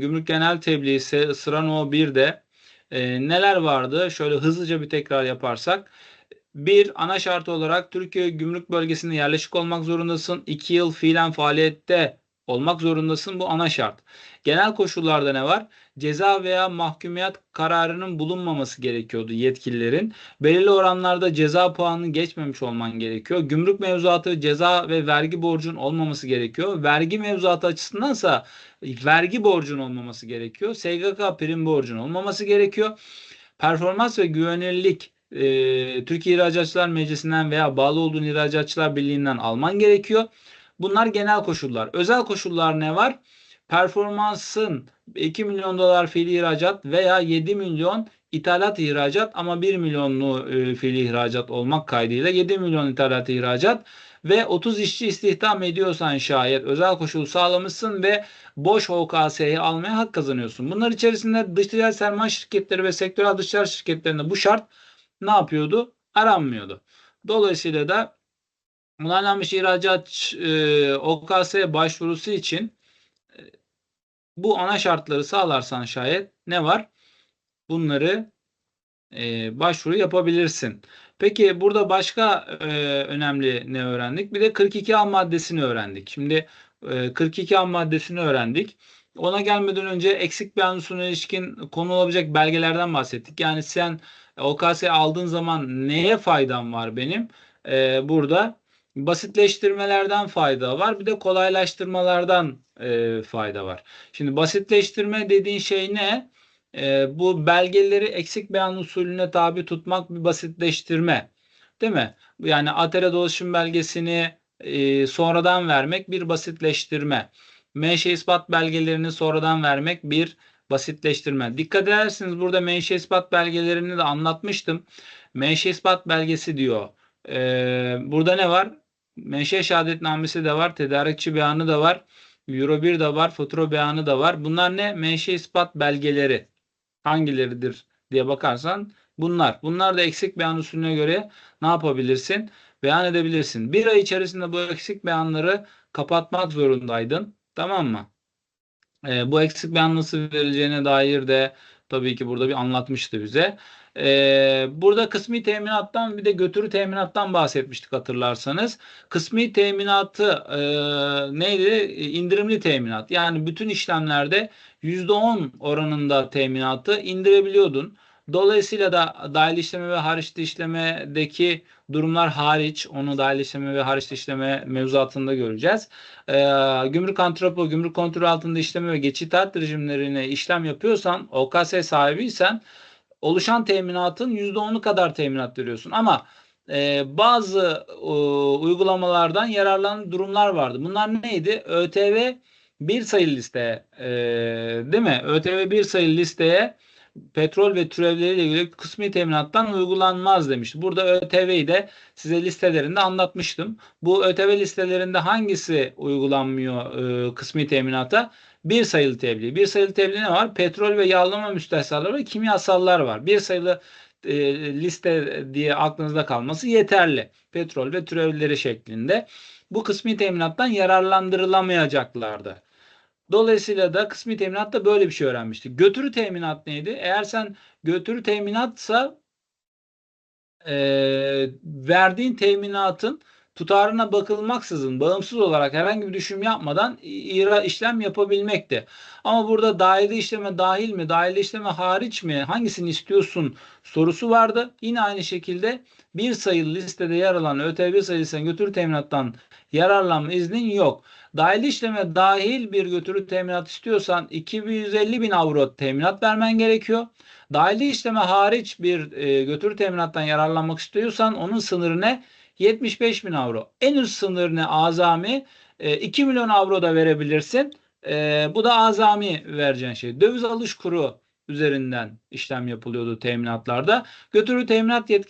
Gümrük Genel Tebliği sıra No 1'de e, neler vardı? Şöyle hızlıca bir tekrar yaparsak. Bir, ana şart olarak Türkiye gümrük bölgesinde yerleşik olmak zorundasın. İki yıl fiilen faaliyette olmak zorundasın. Bu ana şart. Genel koşullarda ne var? Ceza veya mahkumiyet kararının bulunmaması gerekiyordu yetkililerin. Belirli oranlarda ceza puanını geçmemiş olman gerekiyor. Gümrük mevzuatı ceza ve vergi borcun olmaması gerekiyor. Vergi mevzuatı açısındansa vergi borcun olmaması gerekiyor. SGK prim borcun olmaması gerekiyor. Performans ve güvenilirlik e, Türkiye İhracatçılar Meclisi'nden veya bağlı olduğun İhracatçılar Birliği'nden alman gerekiyor. Bunlar genel koşullar. Özel koşullar ne var? Performansın 2 milyon dolar fiili ihracat veya 7 milyon ithalat ihracat ama 1 milyonlu e, ihracat olmak kaydıyla 7 milyon ithalat ihracat ve 30 işçi istihdam ediyorsan şayet özel koşul sağlamışsın ve boş OKS'yi almaya hak kazanıyorsun. Bunlar içerisinde dış ticaret sermaye şirketleri ve sektörel dış ticaret şirketlerinde bu şart ne yapıyordu? Aranmıyordu. Dolayısıyla da onaylanmış ihracat e, OKS başvurusu için e, bu ana şartları sağlarsan şayet ne var? Bunları e, başvuru yapabilirsin. Peki burada başka e, önemli ne öğrendik? Bir de 42A maddesini öğrendik. Şimdi e, 42A maddesini öğrendik. Ona gelmeden önce eksik beyanusuna ilişkin konu olabilecek belgelerden bahsettik. Yani sen OKS aldığın zaman neye faydam var benim? E, burada basitleştirmelerden fayda var. Bir de kolaylaştırmalardan e, fayda var. Şimdi basitleştirme dediğin şey ne? E, bu belgeleri eksik beyan usulüne tabi tutmak bir basitleştirme. Değil mi? Yani ATR dolaşım belgesini e, sonradan vermek bir basitleştirme. Menşe ispat belgelerini sonradan vermek bir basitleştirme. Dikkat edersiniz burada menşe ispat belgelerini de anlatmıştım. Menşe ispat belgesi diyor. Ee, burada ne var? Menşe şehadetnamesi de var. Tedarikçi beyanı da var. Euro 1 de var. Fatura beyanı da var. Bunlar ne? Menşe ispat belgeleri. Hangileridir diye bakarsan bunlar. Bunlar da eksik beyan usulüne göre ne yapabilirsin? Beyan edebilirsin. Bir ay içerisinde bu eksik beyanları kapatmak zorundaydın. Tamam mı? E, bu eksik beyan nasıl verileceğine dair de tabii ki burada bir anlatmıştı bize. E, burada kısmi teminattan bir de götürü teminattan bahsetmiştik hatırlarsanız. Kısmi teminatı e, neydi? İndirimli teminat. Yani bütün işlemlerde %10 oranında teminatı indirebiliyordun. Dolayısıyla da dahil işleme ve hariçli işlemedeki durumlar hariç, onu dahil işleme ve hariçli işleme mevzuatında göreceğiz. Ee, gümrük antropo, gümrük kontrol altında işleme ve geçit rejimlerine işlem yapıyorsan, OKS sahibiysen oluşan teminatın %10'u kadar teminat veriyorsun. Ama e, bazı e, uygulamalardan yararlanan durumlar vardı. Bunlar neydi? ÖTV bir sayılı listeye, e, değil mi? ÖTV bir sayılı listeye petrol ve türevleriyle ilgili kısmi teminattan uygulanmaz demişti. Burada ÖTV'yi de size listelerinde anlatmıştım. Bu ÖTV listelerinde hangisi uygulanmıyor e, kısmi teminata? Bir sayılı tebliğ. Bir sayılı tebliğ ne var? Petrol ve yağlama müstehsalları ve kimyasallar var. Bir sayılı e, liste diye aklınızda kalması yeterli. Petrol ve türevleri şeklinde. Bu kısmi teminattan yararlandırılamayacaklardı. Dolayısıyla da kısmi teminatta böyle bir şey öğrenmiştik. Götürü teminat neydi? Eğer sen götürü teminatsa e, verdiğin teminatın tutarına bakılmaksızın bağımsız olarak herhangi bir düşüm yapmadan ira işlem yapabilmekti. Ama burada dahili işleme dahil mi, dahili işleme hariç mi, hangisini istiyorsun sorusu vardı. Yine aynı şekilde bir sayılı listede yer alan ÖTV sayısına götürü teminattan yararlanma iznin yok. Dahil işleme dahil bir götürü teminat istiyorsan 250 bin avro teminat vermen gerekiyor. Dahili işleme hariç bir e, götürü teminattan yararlanmak istiyorsan onun sınırı ne? 75 bin avro. En üst sınır ne azami? E, 2 milyon avro da verebilirsin. E, bu da azami vereceğin şey. Döviz alış kuru üzerinden işlem yapılıyordu teminatlarda. Götürü teminat yetkisi